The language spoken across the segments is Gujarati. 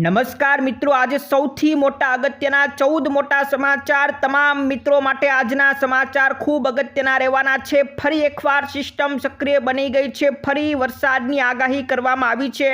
નમસ્કાર મિત્રો, આજે સૌથી મોટા અગત્યના, ચૌદ મોટા સમાચાર તમામ મિત્રો માટે આજના સમાચાર ખૂબ અગત્યના રહેવાના છે. ફરી એકવાર સિસ્ટમ સક્રિય બની ગઈ છે. ફરી વરસાદની આગાહી કરવામાં આવી છે.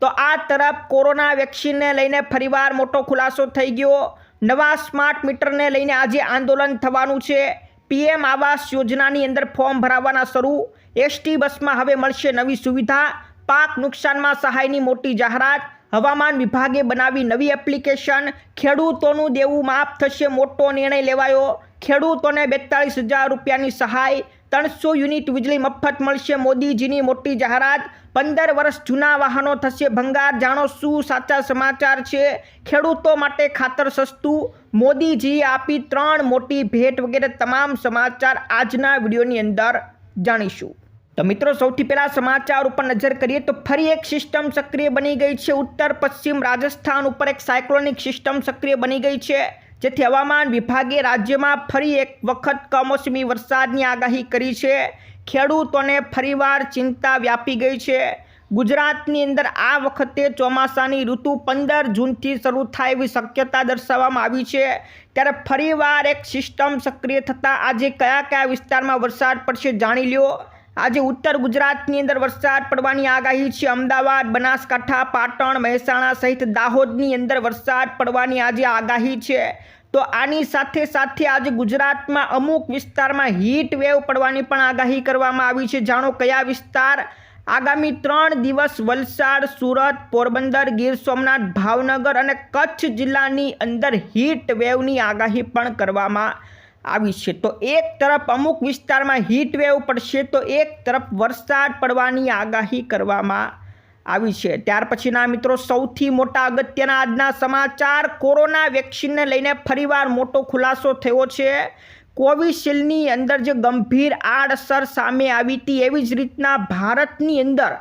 તો આ તરફ કોરોના વેક્સિનને લઈને ફરીવાર મોટો ખુલાસો થઈ ગયો. નવા સ્માર્ટ મીટરને લઈને આજે આંદોલન થવાનું છે. પીએમ આવાસ યોજનાની અંદર ફોર્મ ભરાવાના શરૂ. એસટી બસમાં હવે મળશે નવી સુવિધા. પાક નુકસાનમાં સહાયની મોટી જાહેરાત. હવામાન વિભાગે બનાવી નવી એપ્લિકેશન. ખેડૂતોનું દેવું માફ થશે મોટો નિર્ણય લેવાયો. ખેડૂતોને બેતાળીસ હજાર રૂપિયાની સહાય. ત્રણસો યુનિટ વીજળી મફત મળશે મોદીજીની મોટી જાહેરાત. પંદર વર્ષ જૂના વાહનો થશે ભંગાર. જાણો શું સાચા સમાચાર છે? ખેડૂતો માટે ખાતર સસ્તું. મોદીજીએ આપી ત્રણ મોટી ભેટ વગેરે. તમામ સમાચાર આજના વિડીયોની અંદર જાણીશું. તો મિત્રો, સૌથી પહેલાં સમાચાર ઉપર નજર કરીએ તો ફરી એક સિસ્ટમ સક્રિય બની ગઈ છે. ઉત્તર, પશ્ચિમ રાજસ્થાન ઉપર એક સાયક્લોનિક સિસ્ટમ સક્રિય બની ગઈ છે, જેથી હવામાન વિભાગે રાજ્યમાં ફરી એક વખત કમોસમી વરસાદની આગાહી કરી છે. ખેડૂતોને ફરીવાર ચિંતા વ્યાપી ગઈ છે. ગુજરાતની અંદર આ વખતે ચોમાસાની ઋતુ પંદર જૂનથી શરૂ થાય એવી શક્યતા દર્શાવવામાં આવી છે. ત્યારે ફરીવાર એક સિસ્ટમ સક્રિય થતાં આજે કયા કયા વિસ્તારમાં વરસાદ પડશે જાણી લ્યો. આજે ઉત્તર ગુજરાતની અંદર વરસાદ પડવાની આગાહી છે. અમદાવાદ, બનાસકાંઠા, પાટણ, મહેસાણા સહિત દાહોદની અંદર વરસાદ પડવાની આજે આગાહી છે. તો આની સાથે સાથે આજે ગુજરાતમાં અમુક વિસ્તારમાં હીટ વેવ પડવાની પણ આગાહી કરવામાં આવી છે. જાણો કયા વિસ્તાર? આગામી ત્રણ દિવસ વલસાડ, સુરત, પોરબંદર, ગીર સોમનાથ, ભાવનગર અને કચ્છ જિલ્લાની અંદર હીટ વેવની આગાહી પણ કરવામાં આવી છે. તો એક તરફ અમુક વિસ્તારમાં હીટવેવ પડશે, તો એક તરફ વરસાદ પડવાની આગાહી કરવામાં આવી છે. ત્યાર પછીના મિત્રો, સૌથી મોટા અગત્યના આજના સમાચાર, કોરોના વેક્સિનને લઈને ફરીવાર મોટો ખુલાસો થયો છે. કોવિશિલ્ડની અંદર જે ગંભીર આડઅસર સામે આવી હતી, એવી જ રીતના ભારતની અંદર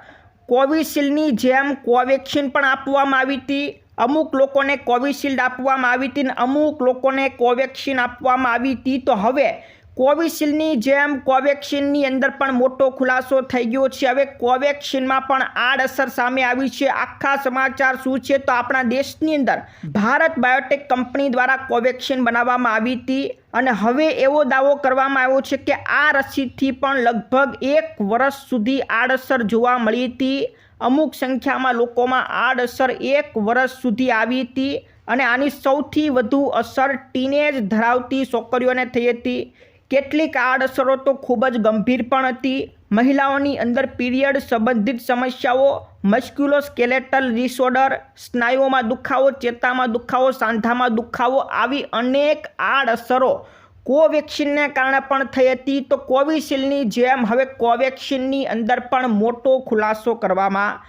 કોવિશિલ્ડની જેમ કોવેક્સિન પણ આપવામાં આવી હતી. અમુક લોકોને કોવિશિલ્ડ આપવામાં આવી હતી અમુક લોકોને કોવેક્સિન આપવામાં આવી હતી. તો હવે કોવિશિલ્ડની જેમ કોવેક્સિનની અંદર પણ મોટો ખુલાસો થઈ ગયો છે. હવે કોવેક્સિનમાં પણ આડઅસર સામે આવી છે. આખા સમાચાર શું છે? તો આપણા દેશની અંદર ભારત બાયોટેક કંપની દ્વારા કોવેક્સિન બનાવવામાં આવી હતી અને હવે એવો દાવો કરવામાં આવ્યો છે કે આ રસીથી પણ લગભગ એક વર્ષ સુધી આડઅસર જોવા મળી હતી. અમુક સંખ્યામાં લોકોમાં આડઅસર એક વર્ષ સુધી આવી હતી અને આની સૌથી વધુ અસર ટીનેજ ધરાવતી છોકરીઓને થઈ હતી. કેટલીક આડઅસરો તો ખૂબ જ ગંભીર પણ હતી. મહિલાઓની અંદર પીરિયડ સંબંધિત સમસ્યાઓ, મસ્ક્યુલોસ્કેલેટલ ડિસઓર્ડર, સ્નાયુઓમાં દુખાવો, ચેતામાં દુખાવો, સાંધામાં દુખાવો આવી અનેક આડઅસરો કોવેક્સિનને કારણે પણ થઈ હતી. તો કોવિશિલ્ડની જેમ હવે કોવેક્સિનની અંદર પણ મોટો ખુલાસો કરવામાં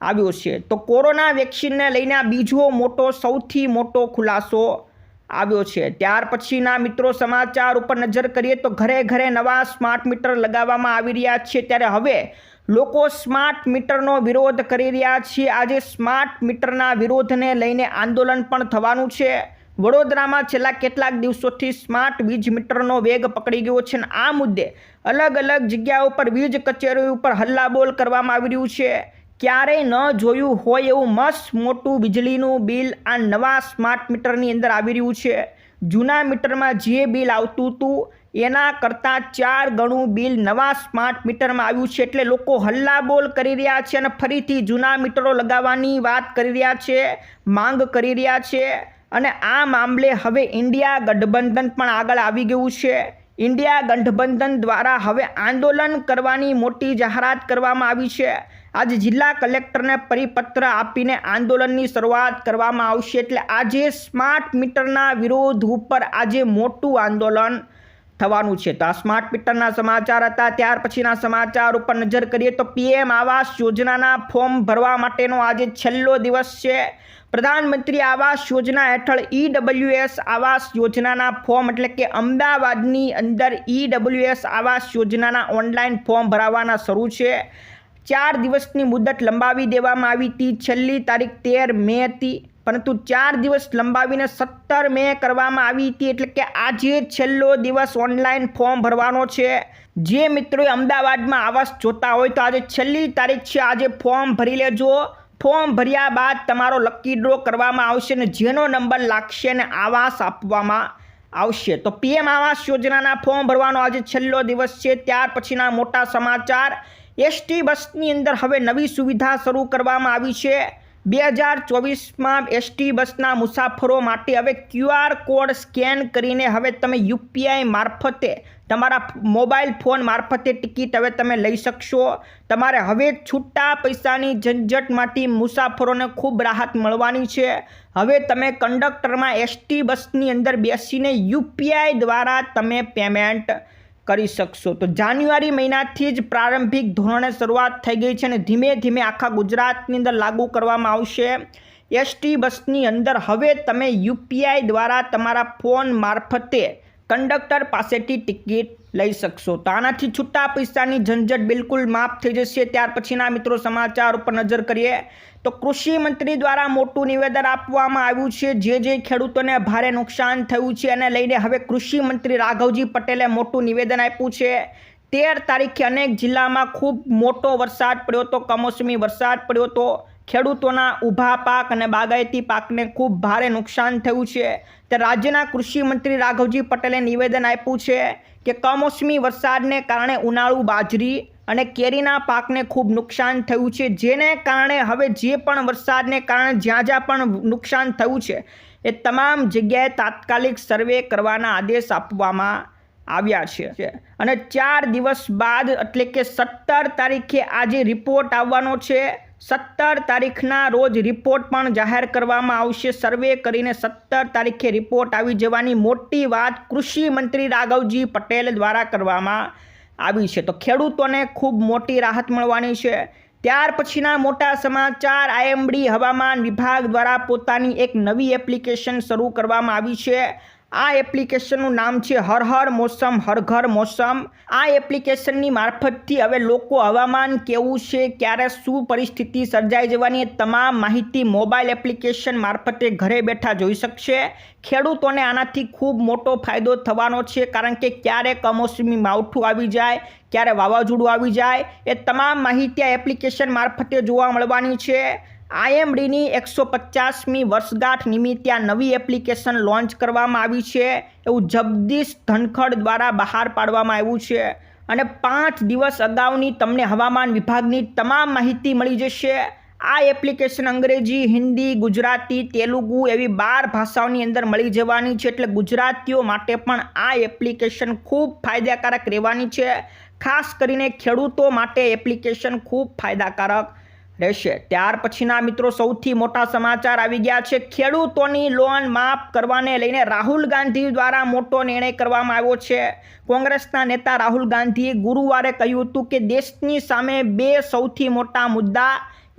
આવ્યો છે. તો કોરોના વેક્સિનને લઈને બીજો મોટો, સૌથી મોટો ખુલાસો આવ્યો છે. ત્યાર પછીના મિત્રો સમાચાર ઉપર નજર કરીએ તો ઘરે ઘરે નવા સ્માર્ટ મીટર લગાવવામાં આવી રહ્યા છે. ત્યારે હવે લોકો સ્માર્ટ મીટરનો વિરોધ કરી રહ્યા છે. આજે સ્માર્ટ મીટરના વિરોધને લઈને આંદોલન પણ થવાનું છે. વડોદરામાં છેલ્લા કેટલાક દિવસોથી સ્માર્ટ વીજ મીટરનો વેગ પકડી ગયો છે અને આ મુદ્દે અલગ અલગ જગ્યાઓ પર વીજ કચેરીઓ ઉપર હલ્લાબોલ કરવામાં આવી રહ્યું છે. ક્યારેય ન જોયું હોય એવું મસ્ત મોટું વીજળીનું બિલ આ નવા સ્માર્ટ મીટરની અંદર આવી રહ્યું છે. જૂના મીટરમાં જે બિલ આવતું હતું, એના કરતાં ચાર ગણું બિલ નવા સ્માર્ટ મીટરમાં આવ્યું છે એટલે લોકો હલ્લાબોલ કરી રહ્યા છે અને ફરીથી જૂના મીટરો લગાવવાની વાત કરી રહ્યા છે, માંગ કરી રહ્યા છે. અને આ મામલે હવે ઇન્ડિયા ગઠબંધન પણ આગળ આવી ગયું છે. ઇન્ડિયા ગઠબંધન દ્વારા હવે આંદોલન કરવાની મોટી જાહેરાત કરવામાં આવી છે. આજે જિલ્લા કલેક્ટરને પરિપત્ર આપીને આંદોલનની શરૂઆત કરવામાં આવશે. એટલે આજે સ્માર્ટ મીટરના વિરોધ ઉપર આજે મોટું આંદોલન થવાનું છે. તો આ સ્માર્ટ મીટરના સમાચાર હતા. ત્યાર પછીના સમાચાર ઉપર નજર કરીએ તો પીએમ આવાસ યોજનાના ફોર્મ ભરવા માટેનો આજે છેલ્લો દિવસ છે. પ્રધાનમંત્રી આવાસ યોજના હેઠળ ઈડબ્લ્યુએસ આવાસ યોજનાના ફોર્મ એટલે કે અમદાવાદની અંદર ઈડબ્લ્યુએસ આવાસ યોજનાના ઓનલાઈન ફોર્મ ભરાવાના શરૂ છે. ચાર દિવસની મુદત લંબાવી દેવામાં આવી હતી. છેલ્લી તારીખ તેર મે હતી. પરંતુ ચાર દિવસ લંબાવીને સત્તર મે કરવામાં આવી હતી એટલે કે આજે છેલ્લો દિવસ ઓનલાઈન ફોર્મ ભરવાનો છે. જે મિત્રોએ અમદાવાદમાં આવાસ જોતા હોય તો આજે છેલ્લી તારીખ છે, આજે ફોર્મ ભરી લેજો. ફોર્મ ભર્યા બાદ તમારો લકી ડ્રો કરવામાં આવશે અને જેનો નંબર લાગશે ને આવાસ આપવામાં આવશે. તો પીએમ આવાસ યોજનાના ફોર્મ ભરવાનો આજે છેલ્લો દિવસ છે. ત્યાર પછીના મોટા સમાચાર. એસટી બસની અંદર હવે નવી સુવિધા શરૂ કરવામાં આવી છે. બે હજાર ચોવીસમાં એસટી બસના મુસાફરો માટે હવે ક્યુઆર કોડ સ્કેન કરીને હવે તમે યુપીઆઈ મારફતે તમારા મોબાઈલ ફોન મારફતે ટિકિટ હવે તમે લઈ શકશો. તમારે હવે છૂટા પૈસાની ઝંઝટમાંથી મુસાફરોને ખૂબ રાહત મળવાની છે. હવે તમે કંડક્ટરમાં એસટી બસની અંદર બેસીને યુપીઆઈ દ્વારા તમે પેમેન્ટ કરી શકશો. તો જાન્યુઆરી મહિનાથી જ પ્રારંભિક ધોરણે શરૂઆત થઈ ગઈ છે અને ધીમે ધીમે આખા ગુજરાતની અંદર લાગુ કરવામાં આવશે. એસટી બસની અંદર હવે તમે યુપીઆઈ દ્વારા તમારા ફોન મારફતે કંડક્ટર પાસેથી ટિકિટ લઈ શકશો. તો આનાથી છૂટા પૈસાની ઝંઝટ બિલકુલ માફ થઈ જશે. ત્યાર પછીના મિત્રો સમાચાર ઉપર નજર કરીએ તો કૃષિ મંત્રી દ્વારા મોટું નિવેદન આપવામાં આવ્યું છે. જે જે ખેડૂતોને ભારે નુકસાન થયું છે અને લઈને હવે કૃષિ મંત્રી રાઘવજી પટેલે મોટું નિવેદન આપ્યું છે. તેર તારીખે અનેક જિલ્લામાં ખૂબ મોટો વરસાદ પડ્યો હતો, કમોસમી વરસાદ પડ્યો હતો. ખેડૂતોના ઊભા પાક અને બાગાયતી પાકને ખૂબ ભારે નુકસાન થયું છે. તે રાજ્યના કૃષિમંત્રી રાઘવજી પટેલે નિવેદન આપ્યું છે કે કમોસમી વરસાદને કારણે ઉનાળુ બાજરી અને કેરીના પાકને ખૂબ નુકસાન થયું છે. જેને કારણે હવે જે પણ વરસાદને કારણે જ્યાં જ્યાં પણ નુકસાન થયું છે, એ તમામ જગ્યાએ તાત્કાલિક સર્વે કરવાના આદેશ આપવામાં આવ્યા છે. અને ચાર દિવસ બાદ, એટલે કે સત્તર તારીખે આજે રિપોર્ટ આવવાનો છે. સત્તર તારીખના રોજ રિપોર્ટ પણ જાહેર કરવામાં આવશે. સર્વે કરીને સત્તર તારીખે રિપોર્ટ આવી જવાની મોટી વાત કૃષિ મંત્રી રાઘવજી પટેલ દ્વારા કરવામાં આવી છે. તો ખેડૂતોને ખૂબ મોટી રાહત મળવાની છે. ત્યાર પછીના મોટા સમાચાર, આઈએમડી હવામાન વિભાગ દ્વારા પોતાની એક નવી એપ્લિકેશન શરૂ કરવામાં આવી છે. આ એપ્લિકેશનનું નામ છે હર હર મોસમ, હર ઘર મોસમ. આ એપ્લિકેશનની મારફતથી હવે લોકો હવામાન કેવું છે, ક્યારે શું પરિસ્થિતિ સર્જાઈ જવાની તમામ માહિતી મોબાઈલ એપ્લિકેશન મારફતે ઘરે બેઠા જોઈ શકશે. ખેડૂતોને આનાથી ખૂબ મોટો ફાયદો થવાનો છે, કારણ કે ક્યારે કમોસમી માવઠું આવી જાય, ક્યારે વાવાઝોડું આવી જાય. એ તમામ માહિતી આ એપ્લિકેશન મારફતે જોવા મળવાની છે. આઈએમડીની એકસો પચાસમી વર્ષગાંઠ નિમિત્તે આ નવી એપ્લિકેશન લોન્ચ કરવામાં આવી છે. એવું જગદીશ ધનખડ દ્વારા બહાર પાડવામાં આવ્યું છે. અને પાંચ દિવસ અગાઉની તમને હવામાન વિભાગની તમામ માહિતી મળી જશે. આ એપ્લિકેશન અંગ્રેજી, હિન્દી, ગુજરાતી, તેલુગુ એવી બાર ભાષાઓની અંદર મળી જવાની છે એટલે ગુજરાતીઓ માટે પણ આ એપ્લિકેશન ખૂબ ફાયદાકારક રહેવાની છે. ખાસ કરીને ખેડૂતો માટે એપ્લિકેશન ખૂબ ફાયદાકારક. રહેશે. ત્યાર પછીના મિત્રો સૌથી મોટા સમાચાર આવી ગયા છે. ખેડૂતોની લોન માફ કરવાને લઈને રાહુલ ગાંધી દ્વારા મોટો નિર્ણય કરવામાં આવ્યો છે. કોંગ્રેસના નેતા રાહુલ ગાંધીએ ગુરુવારે કહ્યું હતું કે દેશની સામે બે સૌથી મોટા મુદ્દા,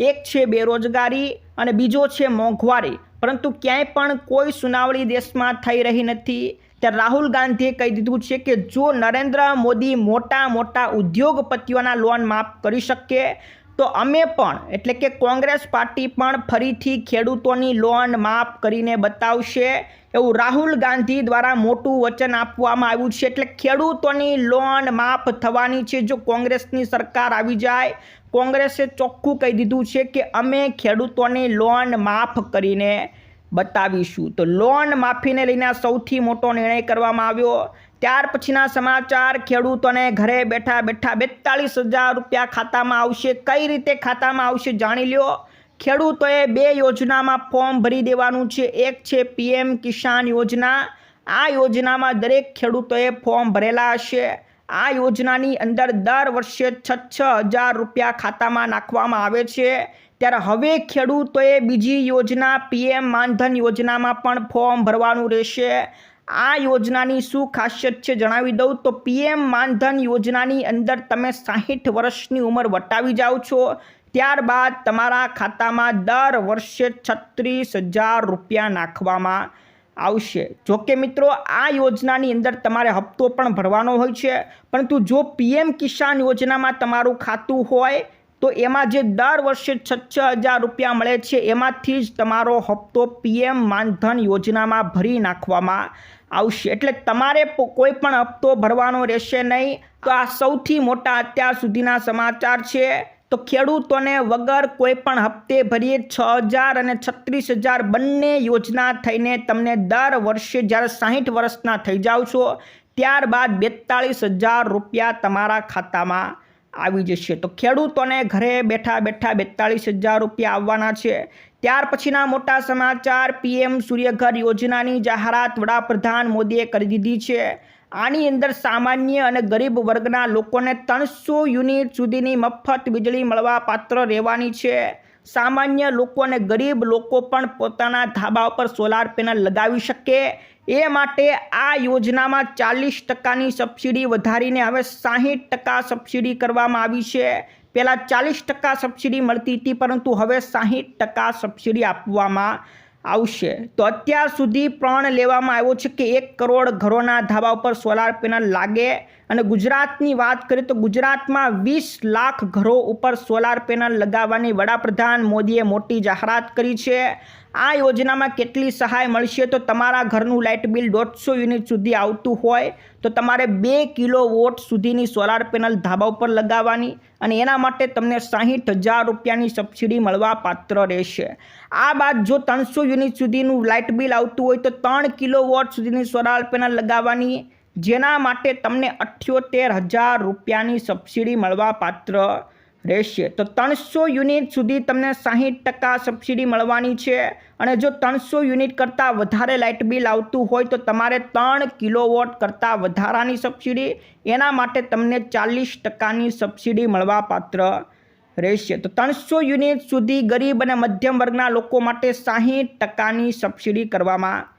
એક છે બેરોજગારી અને બીજો છે મોંઘવારી. પરંતુ ક્યાંય પણ કોઈ સુનાવણી દેશમાં થઈ રહી નથી. ત્યારે રાહુલ ગાંધીએ કહી દીધું છે કે જો નરેન્દ્ર મોદી મોટા મોટા ઉદ્યોગપતિઓના લોન માફ કરી શકે તો અમે પણ, એટલે કે કોંગ્રેસ પાર્ટી પણ ફરીથી ખેડૂતોની લોન માફ કરીને બતાવશે. એવું રાહુલ ગાંધી દ્વારા મોટું વચન આપવામાં આવ્યું છે. એટલે ખેડૂતોની લોન માફ થવાની છે જો કોંગ્રેસની સરકાર આવી જાય. કોંગ્રેસે ચોખ્ખું કહી દીધું છે કે અમે ખેડૂતોની લોન માફ કરીને બતાવીશું. તો લોન માફીને લઈને સૌથી મોટો નિર્ણય કરવામાં આવ્યો. ત્યાર પછીના સમાચાર, ખેડૂતોને ઘરે બેઠા બેઠા બેતાળીસ હજાર રૂપિયા ખાતામાં આવશે. કઈ રીતે ખાતામાં આવશે જાણી લ્યો. ખેડૂતોએ બે યોજનામાં ફોર્મ ભરી દેવાનું છે. એક છે પીએમ કિસાન યોજના. આ યોજનામાં દરેક ખેડૂતોએ ફોર્મ ભરેલા હશે. આ યોજનાની અંદર દર વર્ષે છ છ હજાર રૂપિયા ખાતામાં નાખવામાં આવે છે. ત્યારે હવે ખેડૂતોએ બીજી યોજના, પીએમ માનધન યોજનામાં પણ ફોર્મ ભરવાનું રહેશે. આ યોજનાની શું ખાસિયત છે જણાવી દઉં? તો પીએમ માનધન યોજનાની અંદર તમે સાહીઠ વર્ષની ઉંમર વટાવી જાઓ છો. ત્યારબાદ તમારા ખાતામાં દર વર્ષે છત્રીસ હજાર રૂપિયા નાખવામાં આવશે. જોકે મિત્રો, આ યોજનાની અંદર તમારે હપ્તો પણ ભરવાનો હોય છે. પરંતુ જો પીએમ કિસાન યોજનામાં તમારું ખાતું હોય તો એમાં જે દર વર્ષે છ છ હજાર રૂપિયા મળે છે, એમાંથી જ તમારો હપ્તો પીએમ માનધન યોજનામાં ભરી નાખવામાં આવશે. એટલે તમારે કોઈ પણ હપ્તો ભરવાનો રહેશે નહીં. તો આ સૌથી મોટા અત્યાર સુધીના સમાચાર છે. તો ખેડૂતોને વગર કોઈ પણ હપ્તે ભરીએ છ હજાર અને છત્રીસ હજાર બંને યોજના થઈને તમને દર વર્ષે જ્યારે સાહીઠ વર્ષના થઈ જાઓ છો, ત્યારબાદ બેતાળીસ હજાર રૂપિયા તમારા ખાતામાં આવી જશે. તો ખેડૂતોને ઘરે બેઠા બેઠા બેતાળીસ હજાર રૂપિયા આવવાના છે. ત્યાર પછીના મોટા સમાચાર, પીએમ સૂર્યઘર યોજનાની જાહેરાત વડાપ્રધાન મોદીએ કરી દીધી છે. આની અંદર સામાન્ય અને ગરીબ વર્ગના લોકોને ત્રણસો યુનિટ સુધીની મફત વીજળી મળવા પાત્ર રહેવાની છે. સામાન્ય લોકો અને ગરીબ લોકો પણ પોતાના ધાબા ઉપર સોલાર પેનલ લગાવી શકે. એ માટે આ યોજનામાં ચાલીસ ટકાની સબસિડી વધારીને હવે સાહીઠ ટકા સબસિડી કરવામાં આવી છે. પહેલાં ચાલીસ ટકા સબસિડી મળતી હતી, પરંતુ હવે સાહીઠ ટકા સબસિડી આપવામાં આવશે. તો અત્યાર સુધી પ્રણ લેવામાં આવ્યો છે કે એક કરોડ ઘરોના ધાબા ઉપર સોલાર પેનલ લાગે અને ગુજરાતની વાત કરીએ તો ગુજરાતમાં વીસ લાખ ઘરો ઉપર સોલાર પેનલ લગાવવાની વડાપ્રધાન મોદીએ મોટી જાહેરાત કરી છે. આ યોજનામાં કેટલી સહાય મળશે તો તમારા ઘરનું લાઇટ બિલ દોઢસો યુનિટ સુધી આવતું હોય તો તમારે બે કિલો વોટ સુધીની સોલાર પેનલ ધાબા ઉપર લગાવવાની અને એના માટે તમને સાહીઠ હજાર રૂપિયાની સબસિડી મળવા પાત્ર રહેશે. આ બાદ જો ત્રણસો યુનિટ સુધીનું લાઇટ બિલ આવતું હોય તો ત્રણ કિલો વોટ સુધીની સોલાર પેનલ લગાવવાની જેના માટે તમને અઠ્યોતેર હજાર રૂપિયાની સબસિડી મળવા પાત્ર રહેશે. તો ત્રણસો યુનિટ સુધી તમને સાહીઠ ટકા સબસિડી મળવાની છે અને જો ત્રણસો યુનિટ કરતાં વધારે લાઇટ બિલ આવતું હોય તો તમારે ત્રણ કિલોવોટ કરતાં વધારાની સબસિડી, એના માટે તમને ચાલીસ ટકાની સબસિડી મળવા પાત્ર રહેશે. તો ત્રણસો યુનિટ સુધી ગરીબ અને મધ્યમ વર્ગના લોકો માટે સાહીઠ ટકાની સબસિડી કરવામાં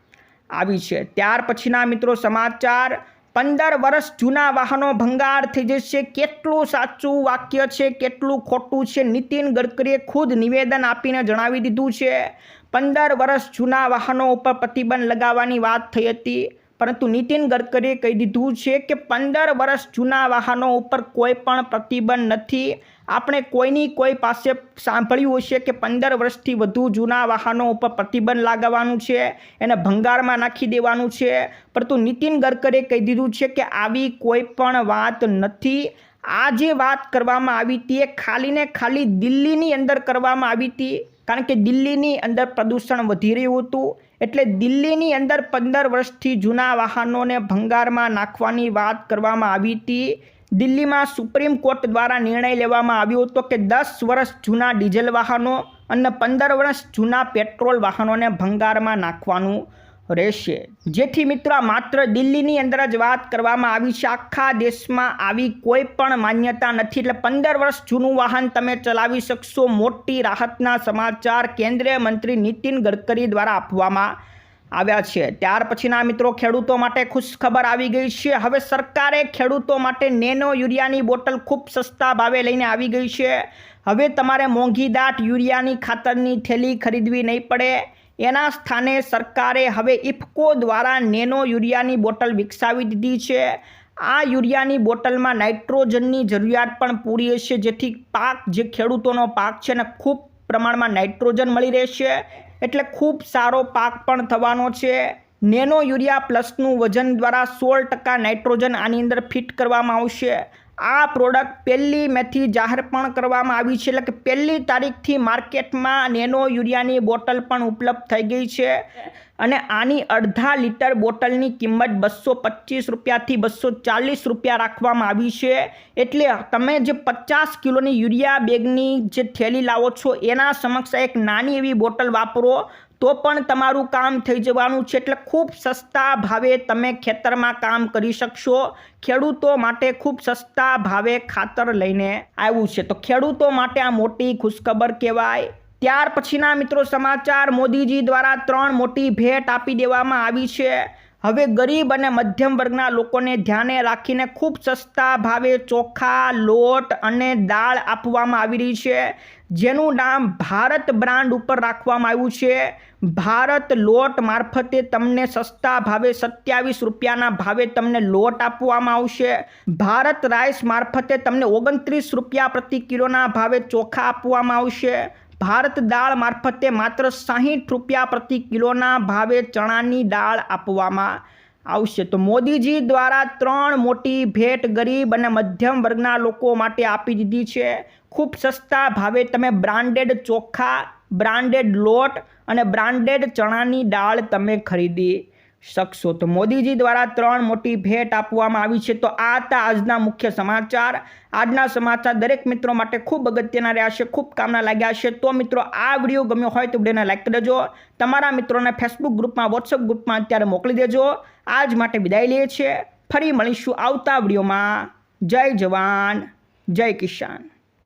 આવી છે. ત્યાર પછીના મિત્રો સમાચાર, પંદર વર્ષ જૂના વાહનો ભંગાર થઈ જશે. કેટલું સાચું વાક્ય છે, કેટલું ખોટું છે, નીતિન ગડકરીએ ખુદ નિવેદન આપીને જણાવી દીધું છે. પંદર વર્ષ જૂના વાહનો ઉપર પ્રતિબંધ લગાવવાની વાત થઈ હતી, પરંતુ નીતિન ગડકરીએ કહી દીધું છે કે પંદર વર્ષ જૂના વાહનો ઉપર કોઈ પણ પ્રતિબંધ નથી. આપણે કોઈની કોઈ પાસે સાંભળ્યું હશે કે પંદર વર્ષથી વધુ જૂના વાહનો ઉપર પ્રતિબંધ લગાવવાનું છે, એને ભંગારમાં નાખી દેવાનું છે, પરંતુ નીતિન ગડકરીએ કહી દીધું છે કે આવી કોઈ પણ વાત નથી. આ જે વાત કરવામાં આવી હતી એ ખાલી ને ખાલી દિલ્હીની અંદર કરવામાં આવી હતી, કારણ કે દિલ્હીની અંદર પ્રદૂષણ વધી રહ્યું હતું, એટલે દિલ્હીની અંદર પંદર વર્ષથી જૂના વાહનોને ભંગારમાં નાખવાની વાત કરવામાં આવી હતી. દિલ્હીમાં સુપ્રીમ કોર્ટ દ્વારા નિર્ણય લેવામાં આવ્યો હતો કે દસ વર્ષ જૂના ડીઝલ વાહનો અને પંદર વર્ષ જૂના પેટ્રોલ વાહનોને ભંગારમાં નાખવાનું રહેશે. જેથી મિત્રો, માત્ર દિલ્હીની અંદર જ વાત કરવામાં આવી છે. આખા દેશમાં આવી કોઈ પણ માન્યતા નથી. એટલે પંદર વર્ષ જૂનું વાહન તમે ચલાવી શકશો. મોટી રાહતના સમાચાર કેન્દ્રીય મંત્રી નીતિન ગડકરી દ્વારા આપવામાં આવ્યા છે. ત્યાર પછીના મિત્રો, ખેડૂતો માટે ખુશખબર આવી ગઈ છે. હવે સરકારે ખેડૂતો માટે નેનો યુરિયાની બોટલ ખૂબ સસ્તા ભાવે લઈને આવી ગઈ છે. હવે તમારે મોંઘી દાટ યુરિયાની ખાતરની થેલી ખરીદવી નહીં પડે. એના સ્થાને સરકારે હવે ઇફકો દ્વારા નેનો યુરિયાની બોટલ વિકસાવી દીધી છે. આ યુરિયાની બોટલમાં નાઇટ્રોજનની જરૂરિયાત પણ પૂરી હશે, જેથી પાક, જે ખેડૂતોનો પાક છે ને, ખૂબ પ્રમાણમાં નાઇટ્રોજન મળી રહેશે. એટલે ખૂબ સારો પાક પણ થવાનો છે. નેનો યુરિયા પ્લસનું વજન દ્વારા સોળ ટકા નાઇટ્રોજન આની અંદર ફિટ કરવામાં આવશે. આ પ્રોડક્ટ પહેલી મેથી જાહેર પણ કરવામાં આવી છે. એટલે કે પહેલી તારીખથી માર્કેટમાં નેનો યુરિયાની બોટલ પણ ઉપલબ્ધ થઈ ગઈ છે. અને આની અડધા લીટર બોટલની કિંમત બસો પચીસ રૂપિયાથી બસો ચાલીસ રૂપિયા રાખવામાં આવી છે. એટલે તમે જે પચાસ કિલોની યુરિયા બેગની જે થેલી લાવો છો, એના સમક્ષ એક નાની એવી બોટલ વાપરો, તો પણ તમારું કામ થઈ જવાનું છે. એટલે ખૂબ સસ્તા ભાવે તમે ખેતરમાં કામ કરી શકશો. ખેડૂતો માટે ખૂબ સસ્તા ભાવે ખાતર લઈને આવ્યું છે. તો ખેડૂતો માટે આ મોટી ખુશખબર કહેવાય. ત્યાર પછીના મિત્રો સમાચાર મોદીજી દ્વારા ત્રણ મોટી ભેટ આપી દેવામાં આવી છે. હવે ગરીબ અને મધ્યમ વર્ગના લોકોને ધ્યાને રાખીને ખૂબ સસ્તા ભાવે ચોખા, લોટ અને દાળ આપવામાં આવી રહી છે, જેનું નામ ભારત બ્રાન્ડ ઉપર રાખવામાં આવ્યું છે. ભારત લોટ મારફતે તમને સસ્તા ભાવે સત્યાવીસ રૂપિયાના ભાવે તમને લોટ આપવામાં આવશે. ભારત રાઈસ મારફતે તમને ઓગણત્રીસ રૂપિયા પ્રતિ કિલોના ભાવે ચોખા આપવામાં આવશે. ભારત દાળ મારફતે માત્ર સાહીઠ રૂપિયા પ્રતિ કિલોના ભાવે ચણાની દાળ આપવામાં આવશે. તો મોદીજી દ્વારા ત્રણ મોટી ભેટ ગરીબ અને મધ્યમ વર્ગના લોકો માટે આપી દીધી છે. ખૂબ સસ્તા ભાવે તમે બ્રાન્ડેડ ચોખા, બ્રાન્ડેડ લોટ અને બ્રાન્ડેડ ચણાની દાળ તમે ખરીદી શકશો? તો મોદીજી દ્વારા ત્રણ મોટી ભેટ આપવામાં આવી છે. તો આ હતા આજના મુખ્ય સમાચાર. આજના સમાચાર દરેક મિત્રો માટે ખૂબ અગત્યના રહ્યા છે, ખૂબ કામના લાગ્યા છે. તો મિત્રો, આ વીડિયો ગમ્યો હોય તો વિડીયોને લાઈક કરજો તમારા મિત્રોને ફેસબુક ગ્રુપમાં વોટ્સઅપ ગ્રુપમાં અત્યારે મોકલી દેજો. આજ માટે વિદાય લઈએ છીએ. ફરી મળીશું આવતા વિડીયોમાં. જય જવાન, જય કિસાન.